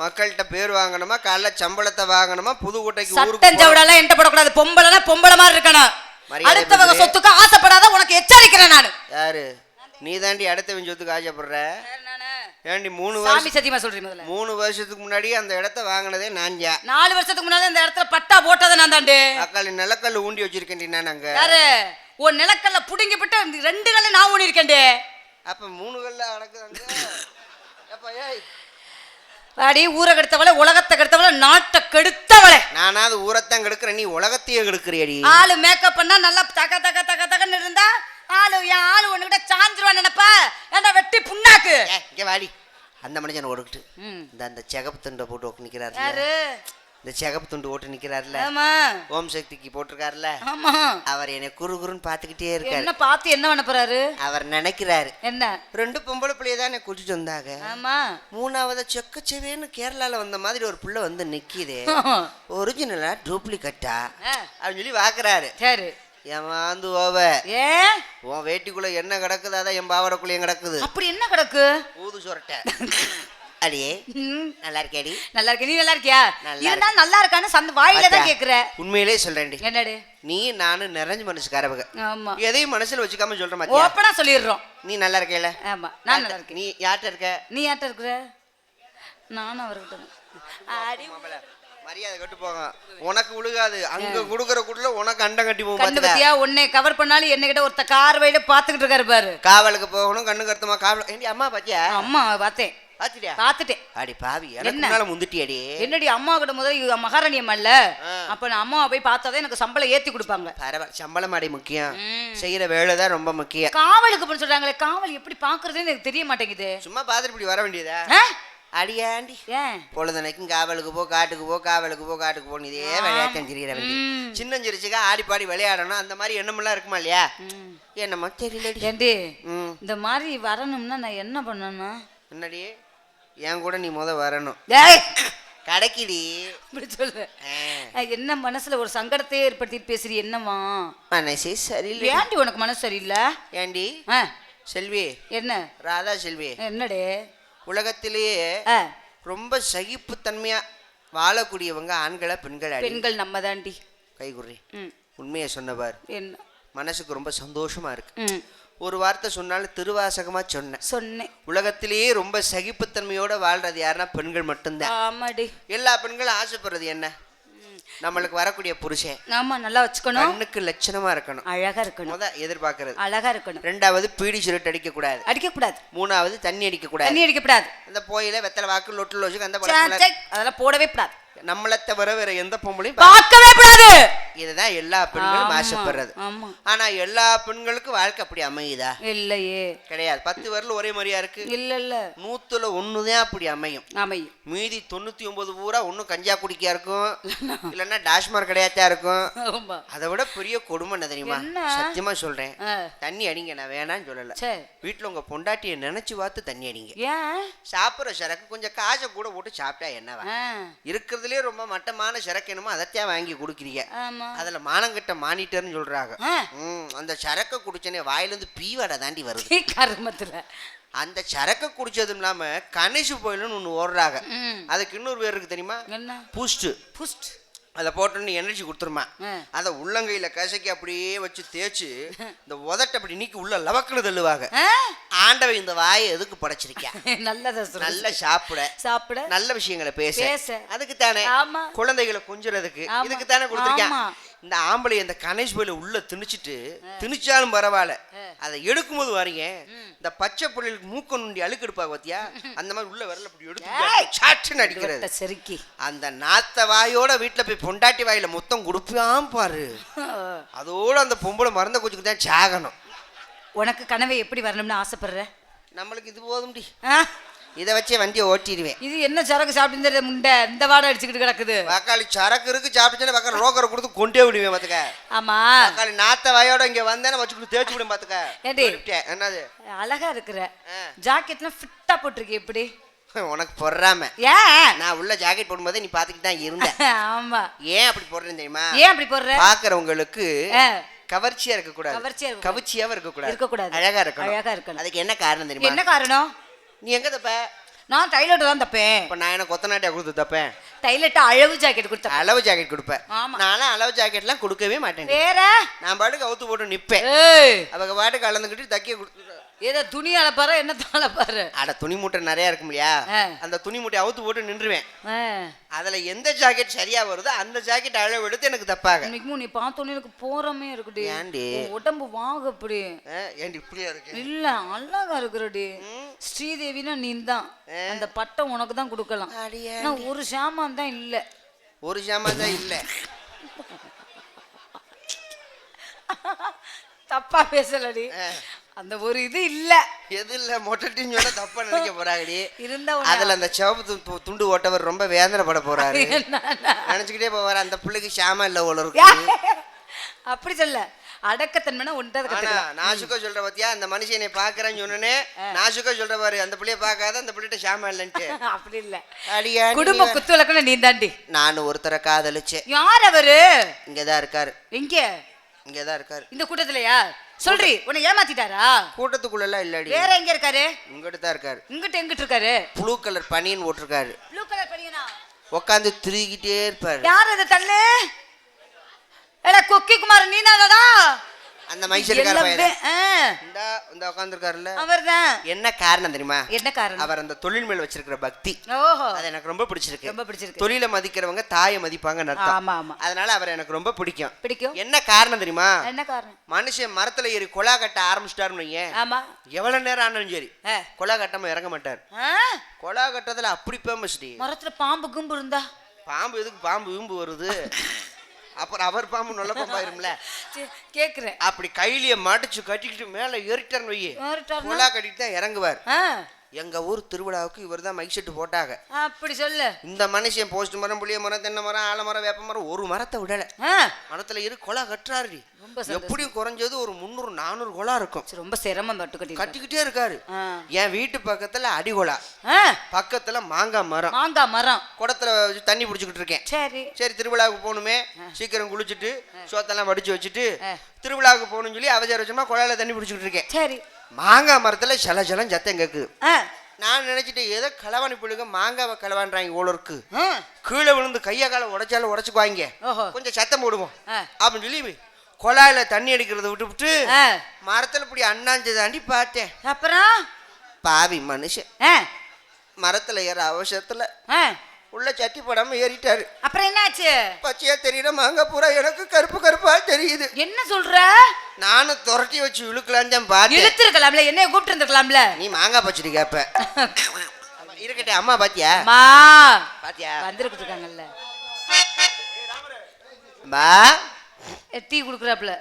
மக்கள்கிட்ட பேர் வாங்கணுமா காலைல சம்பளத்தை வாங்கணுமா புதுக்கோட்டைக்கு ஊருக்கு சட்டம் சவடெல்லாம் என்கிட்ட போடக்கூடாது. பொம்பளைனா பொம்பளை மாதிரி இருக்கணும். அடுத்தவங்க. சொத்துக்கு ஆசைப்படாத உனக்கு எச்சரிக்கிறேன் நானு. யாரு? நீ தாண்டி அடுத்த சொத்துக்கு ஆசைப்படுற? ஏண்டி மூணு வருஷம் சத்தியமா முதல்ல. மூணு வருஷத்துக்கு முன்னாடி அந்த இடத்த வாங்கினதே நான் நாலு வருஷத்துக்கு முன்னாடி இந்த இடத்துல பட்டா போட்டதை நான் தாண்டு. தக்காளி நிலக்கல் ஊண்டி வச்சிருக்கேன்டி நான் அங்க. யாரு? உன் நிலக்கல்ல புடுங்கி விட்டு ரெண்டு கல்ல நான் ஊனி இருக்கேன்டே அப்ப மூணு கல்ல அங்க அப்ப ஏய் அடி ஊரை கெடுத்தவளை உலகத்தை கெடுத்தவளை நாட்டை கெடுத்தவளை. நானாவது ஊரத்தான் கெடுக்கிறேன் நீ உலகத்தையே கெடுக்கிறியடி. ஆளு மேக்கப் பண்ணா நல்லா தக தக தக தகன்னு இருந்தா ஆளு என் ஆளு ஒண்ணுகிட்ட சாஞ்சிருவான் நினைப்பா? ஏன்டா வெட்டி புண்ணாக்கு? இங்க வாடி. அந்த மனுஷன் ஓடுக்கிட்டு ம். இந்த அந்த சிகப்பு துண்டை போட்டு யாரு? இந்த சிகப்பு துண்டு ஓட்டு நிக்கிறாருல. ஆமா. ஓம் சக்திக்கு போட்டிருக்காருல. ஆமா. அவர் என்னை குறு குறுன்னு பார்த்துக்கிட்டே இருக்காரு. என்ன பார்த்து என்ன பண்ண போறாரு? அவர் நினைக்கிறாரு. என்ன? ரெண்டு பொம்பளை பிள்ளைய தானே கூட்டிட்டு வந்தாங்க. ஆமா. மூணாவது செக்கச்செவேன்னு கேரளால வந்த மாதிரி ஒரு புள்ள வந்து நிக்குதே. ஒரிஜினலா டூப்ளிகேட்டா அப்படின்னு சொல்லி வாக்குறாரு. சரி. ஏமாந்து ஓவ? ஏன் உன் வேட்டிக்குள்ள என்ன கிடக்குது? அதான் என் பாவடக்குள்ளேயும் கிடக்குது. அப்படி என்ன கிடக்கு? ஊது சுரட்ட. அடியே நல்லா இருக்கேடி நல்லா இருக்க நீ நல்லா இருக்கியா இருந்தாலும் நல்லா இருக்கான்னு சந்த வாயில தான்? கேக்குற. உண்மையிலே சொல்றேன்டி. என்னடு? நீ நானும் நிறைஞ்ச மனசுக்காரவங்க ஆமா. எதையும் மனசுல வச்சுக்காம சொல்ற மாத்தியா ஓப்பனா சொல்லிடுறோம். நீ நல்லா இருக்கேல ஆமா நான் நல்லா இருக்கேன் நீ யார்கிட்ட இருக்க? நீ யார்ட்ட இருக்கிற? நானும் அவர்கிட்ட மரியாதை கட்டு போங்க. உனக்கு விழுகாது அங்க குடுக்கற குடுல உனக்கு அண்டம் கட்டி போகும் பாத்துக்க. பத்தியா? உன்னை கவர் பண்ணாலும் என்ன கிட்ட ஒருத்த கார் வழியில பாத்துக்கிட்டு இருக்காரு பாரு. காவலுக்கு போகணும் கண்ணு கருத்துமா காவல் அம்மா பாத்தியா? அம்மா பார்த்தேன். பாத்துட்டியா பார்த்துட்டேன். அடி பாவி எனக்கு? முன்னால முந்துட்டியாடி. என்னடி அம்மா கிட்ட முதல்ல மகாராணி அம்மா இல்ல. அப்ப நான் அம்மாவை போய் பார்த்தாதான் எனக்கு சம்பளம் ஏத்தி கொடுப்பாங்க. பரவாயில்ல சம்பளம் அடி முக்கியம். செய்யற வேலை தான் ரொம்ப முக்கியம். காவலுக்கு போய் சொல்றாங்களே காவல் எப்படி பாக்குறதுன்னு எனக்கு தெரிய மாட்டேங்குது. சும்மா பாத்துட்டு இப்படி வர வேண்டியதா? அடியாண்டி. ஏன்? பொழுதுனைக்கும் காவலுக்கு போ காட்டுக்கு போ காவலுக்கு போ காட்டுக்கு போன்னு இதே விளையாட்டம் தெரியுற வேண்டி. சின்னஞ்சிரிச்சுக்கா ஆடி பாடி விளையாடணும் அந்த மாதிரி எண்ணமெல்லாம் இருக்குமா இல்லையா. என்னமோ ம். இந்த மாதிரி வரணும்னா நான் என்ன பண்ணணும்? முன்னாடி என் கூட நீ முத வரணும். டேய்! கடைக்கிடி. இப்படி சொல்லு. என்ன மனசுல ஒரு சங்கடத்தையே ஏற்படுத்திட்டு பேசுறி என்னவா மனசே சரியில்லை. ஏன்டி உனக்கு மனசு சரியில்லை? ஏண்டி செல்வி. என்ன? ராதா செல்வி. என்னடே? உலகத்திலேயே ரொம்ப சகிப்புத்தன்மையா வாழக்கூடியவங்க ஆண்களா பெண்களா? பெண்கள் நம்ம தாண்டி கைகுறி உண்மையை சொன்னவார் என்ன? மனசுக்கு ரொம்ப சந்தோஷமா இருக்கு. ஒரு வார்த்தை சொன்னாலும் திருவாசகமா சொன்னேன். சொன்னேன். உலகத்திலேயே ரொம்ப சகிப்புத்தன்மையோட வாழ்றது யாருன்னா பெண்கள் மட்டும்தான். ஆமாடி. எல்லா பெண்களும் ஆசைப்படுறது என்ன? நம்மளுக்கு வரக்கூடிய புருஷன். ஆமா நல்லா வச்சுக்கணும். கண்ணுக்கு லட்சணமா இருக்கணும். அழகா இருக்கணும். முத எதிர்பார்க்கறது. அழகா இருக்கணும். ரெண்டாவது பீடி சுருட்டு அடிக்க கூடாது அடிக்க கூடாது மூணாவது தண்ணி அடிக்க கூடாது தண்ணி அடிக்க கூடாது அந்த போயில வெத்தலை வாக்கு லொட்டில் வச்சுக்க அந்த அதெல்லாம் போடவே கூடாது. நம்மளை தவிர வேற எந்த பொம்பளையும் பார்க்கவே கூடாது. இதுதான் எல்லா பெண்களும் ஆசைப்படுறது. ஆனா எல்லா பெண்களுக்கும் வாழ்க்கை அப்படி அமையுதா? இல்லையே. கிடையாது. பத்து வரல ஒரே மாதிரியா இருக்கு? இல்ல இல்ல. நூத்துல ஒண்ணுதான் அப்படி அமையும். அமையும். மீதி தொண்ணூத்தி ஒன்பது பூரா ஒன்றும் கஞ்சா குடிக்கா இருக்கும்? இல்லைன்னா டாஸ்மார் கிடையாச்சா இருக்கும்? அதை விட பெரிய கொடுமை என்ன தெரியுமா? சத்தியமா சொல்றேன். தண்ணி அடிங்க நான் வேணான்னு சொல்லல. வீட்டுல உங்க பொண்டாட்டியை நினைச்சு பார்த்து தண்ணி அடிங்க. சாப்பிட்ற சரக்கு கொஞ்சம் காசை கூட போட்டு சாப்பிட்டா என்னவா? ஆ, இருக்கிறதுலே ரொம்ப மட்டமான சரக்கு என்னமோ அதைத்தான் வாங்கி குடுக்குறீங்க. அதுல மானங்கிட்ட மானிட்டர்னு சொல்றாங்க. அந்த சரக்கை குடிச்சனே வாயிலிருந்து பீவடை தாண்டி வருது. கருமத்துல. அந்த சரக்கை குடிச்சதும் இல்லாம கணேஷ் போயிலுன்னு ஒன்று ஓடுறாங்க. அதுக்கு இன்னொரு பேர் இருக்கு தெரியுமா? பூஸ்ட் புஸ்ட் அதை போட்டோன்னு எனர்ஜி கொடுத்துருமா. அதை உள்ளங்கையில கசக்கி அப்படியே வச்சு தேய்ச்சு இந்த உதட்ட அப்படி நீக்கி உள்ள லவக்குன்னு தள்ளுவாங்க ஆ? ஆண்டவன் இந்த வாயை எதுக்கு படைச்சிருக்கா நல்லதா சொல்லு நல்ல சாப்பிட சாப்பிட நல்ல விஷயங்களை பேச. அதுக்கு தானே ஆமா குழந்தைகளை கொஞ்சுறதுக்கு. இதுக்கு தானே கொடுத்துருக்கேன். இந்த ஆம்பளை இந்த கணேஷ் போயில உள்ள திணிச்சிட்டு திணிச்சாலும் பரவாயில்ல. அதை எடுக்கும்போது வரீங்க இந்த பச்சை பிள்ளைகளுக்கு மூக்க நுண்டி அழுக்கு எடுப்பாங்க பாத்தியா? அந்த மாதிரி உள்ள வரல அப்படி எடுத்து சாட்டுன்னு அடிக்கிறது. செருக்கி. அந்த நாத்த வாயோட வீட்டுல போய் பொண்டாட்டி வாயில மொத்தம் கொடுப்பான் பாரு. அதோட அந்த பொம்பளை மறந்த கொச்சுக்கு தான் சாகணும். உனக்கு கனவை எப்படி வரணும்னு ஆசைப்படுற? நம்மளுக்கு இது போதும்டி? இதை வச்சே வண்டியை ஓட்டிடுவேன். இது என்ன சரக்கு சாப்பிட்டு முண்டை? இந்த வாடை அடிச்சுக்கிட்டு கிடக்குது. வாக்காளி சரக்கு இருக்கு சாப்பிட்டுச்சுன்னா பக்கம் ரோக்கரை கொடுத்து கொண்டே விடுவேன் பாத்துக்க ஆமா. தக்காளி நாத்த வாயோட இங்க வந்தேன்னு வச்சுக்கிட்டு தேய்ச்சி விடும் பாத்துக்க. என்னது? அழகா இருக்கிற. ஜாக்கெட்லாம் ஃபிட்டா போட்டிருக்கே எப்படி உனக்கு பொறாம. ஏன்? நான் உள்ள ஜாக்கெட் போடும்போதே நீ பாத்துக்கிட்டு தான் இருந்த. ஆமா. ஏன் அப்படி போடுறேன் தெரியுமா? ஏன் அப்படி போடுற? பாக்குறவங்களுக்கு கவர்ச்சியா இருக்க கூடாது கவர்ச்சியா இருக்க கவர்ச்சியாவும் இருக்க கூடாது இருக்கக்கூடாது. அழகா இருக்கணும். அழகா இருக்கணும். அதுக்கு என்ன காரணம் தெரியுமா? என்ன காரணம்? நீ எங்க தப்ப? நான் டைலர்ட் தான் தப்பேன். இப்ப நான் என்ன கொத்தநாட்டியா கொடுத்து தப்பேன்? டைலர்ட்ட அளவு ஜாக்கெட் கொடுத்தேன் அளவு ஜாக்கெட் கொடுப்பேன். நானும் அளவு ஜாக்கெட்லாம் கொடுக்கவே மாட்டேன் வேற? நான் பாட்டுக்கு அவுத்து போட்டு நிப்பேன். அவங்க பாட்டுக்கு அளந்துக்கிட்டு தக்கிய கொடுத்து ஏதோ துணி அளப்பாரு என்ன அளப்பாரு அட துணி மூட்டை நிறைய இருக்கும் இல்லையா. அந்த துணி மூட்டையை அவுத்து போட்டு நின்றுவேன். அதுல எந்த ஜாக்கெட் சரியா வருதோ அந்த ஜாக்கெட் அளவு எடுத்து எனக்கு தப்பாக. இன்னைக்கு நீ பார்த்தோன்னே எனக்கு போறமே இருக்குடி. ஏன்டி? உன் உடம்பு வாங்க அப்படி. ஆ, ஏன்டி இப்படியா இருக்கு? இல்ல அழகா இருக்கிறடி. ஸ்ரீதேவினா நீ தான் அந்த பட்டம் உனக்கு தான் கொடுக்கலாம். ஆனா ஒரு சாமான் தான் இல்ல. ஒரு சாமான் தான் இல்ல. தப்பா பேசலடி. அந்த ஒரு இது இல்ல. எது இல்ல? மொட்டட்டின்னு சொன்னா தப்பா நினைக்க போறாங்கடி. இருந்தா அதுல அந்த சிவப்பு துண்டு ஓட்டவர் ரொம்ப வேதனைப்பட போறாரு? நினைச்சுக்கிட்டே போவாரு. அந்த பிள்ளைக்கு சாமா இல்ல போல இருக்கு. அப்படி சொல்ல. அடக்கத்தன்மைனா ஒன்றை ஆனா கத்துக்கலாம். நாசுக்கா சொல்ற பாத்தியா? அந்த மனுஷனை பாக்குறேன்னு சொன்னனே நாசுக்கா சொல்ற பாரு அந்த பிள்ளைய பார்க்காத அந்த பிள்ளைகிட்ட சாமா இல்லன்ட்டு. அப்படி இல்ல. அடியா குடும்ப குத்து விளக்குன நீ தாண்டி நான் ஒருத்தரை காதலிச்சேன் யார் அவரு? இங்கதான் இருக்காரு. எங்க? இங்கதான் இருக்காரு. இந்த கூட்டத்திலயா சொல்றி உன்னை ஏமாத்திட்டாரா? கூட்டத்துக்குள்ள எல்லாம் இல்லடி வேற எங்க இருக்காரு? தான் இருக்காரு. இங்கிட்ட எங்கிட்டு இருக்காரு? ப்ளூ கலர் பனியன் போட்டிருக்காரு ப்ளூ கலர் பையனா உட்காந்து திருகிட்டே இருப்பாரு. யார் அது தள்ளு? ஏடா கொக்கி குமார் நீனாடா அந்த மைசூர்கார இந்த இந்த உட்காந்துருக்காருல்ல அவர்தான். என்ன காரணம் தெரியுமா? என்ன காரணம்? அவர் அந்த தொழில் மேல் வச்சிருக்கிற பக்தி. ஓஹோ. அது எனக்கு ரொம்ப பிடிச்சிருக்கு. ரொம்ப பிடிச்சிருக்கு. தொழிலை மதிக்கிறவங்க தாயை அர்த்தம். ஆமா ஆமா. அதனால அவர் எனக்கு ரொம்ப பிடிக்கும். பிடிக்கும்? என்ன காரணம் தெரியுமா? என்ன காரணம்? மனுஷன் மரத்துல ஏறி கொலா கட்ட ஆரம்பிச்சிட்டாருன்னு ஆமா. எவ்வளவு நேரம் ஆனாலும் சரி. கொலா கட்டாம இறங்க மாட்டார்? கொலா கட்டத்துல அப்படி ஃபேமஸ் டி? மரத்துல பாம்பு கும்பு இருந்தா? பாம்பு எதுக்கு பாம்பு வீம்பு வருது? அப்புறம் அவர் பாம்பு நல்ல பாம்பாயிரும்ல சரி, கேக்குறேன். அப்படி கையிலேயே மடிச்சு கட்டிக்கிட்டு மேல ஏறிட்டார்னு? வையே? கொலா கட்டிட்டு தான் இறங்குவார். எங்க ஊர் திருவிழாவுக்கு இவர் தான் மைக் செட்டு போட்டாங்க. அப்படி சொல்லு. இந்த மனுஷன் போஸ்ட் மரம் புளிய மரம் தென்னை மரம் ஆலமரம் வேப்ப மரம் ஒரு மரத்தை விடல. மரத்துல இரு கொலா கட்டுறாரு ரொம்ப. எப்படியும் குறைஞ்சது ஒரு முந்நூறு நானூறு கொலா இருக்கும். ரொம்ப சிரமம் கட்டிக்கிட்டே இருக்காரு. என் வீட்டு பக்கத்துல அடிகொலா பக்கத்துல மாங்காய் மரம். மாங்காய் மரம். குடத்துல தண்ணி பிடிச்சிக்கிட்டு இருக்கேன். சரி. சரி திருவிழாவுக்கு போகணுமே. சீக்கிரம் குளிச்சுட்டு சோத்தெல்லாம் வடிச்சு வச்சுட்டு. திருவிழாவுக்கு போகணும்னு சொல்லி அவசர குழாயில தண்ணி பிடிச்சிக்கிட்டு இருக்கேன். சரி. மாங்காய் மரத்துல சல சலம் சத்தம் கேக்குது. ஆ, நான் நினைச்சிட்டு ஏதோ களவாணி பிள்ளைங்க மாங்காவை களவான்றாங்க ஆ, கீழே விழுந்து கையை காலை உடைச்சாலும் உடைச்சுக்குவாங்க. கொஞ்சம் சத்தம் போடுவோம். அப்படின்னு சொல்லி குழாயில தண்ணி அடிக்கிறத விட்டுவிட்டு ஆ, மரத்துல இப்படி அண்ணாஞ்சு தாண்டி பார்த்தேன். அப்புறம்? பாவி மனுஷன். மரத்துல ஏற அவசரத்துல உள்ள சட்டி போடாம ஏறிட்டாரு. அப்புறம் என்னாச்சு? பச்சையா தெரியல மாங்காய் பூரா எனக்கு கருப்பு கருப்பா தெரியுது. என்ன சொல்ற? நானும் துரட்டி வச்சு இழுக்கலான்னு தான் பார்த்தேன். இழுத்திருக்கலாம்ல என்னைய கூப்பிட்டு இருந்திருக்கலாம்ல நீ மாங்காய் பச்சடி கேப்ப. இருக்கட்டே அம்மா பாத்தியா? மா பாத்தியா? வந்திருக்கிட்டு இருக்காங்கல்ல. பா டீ குடுக்குறாப்ல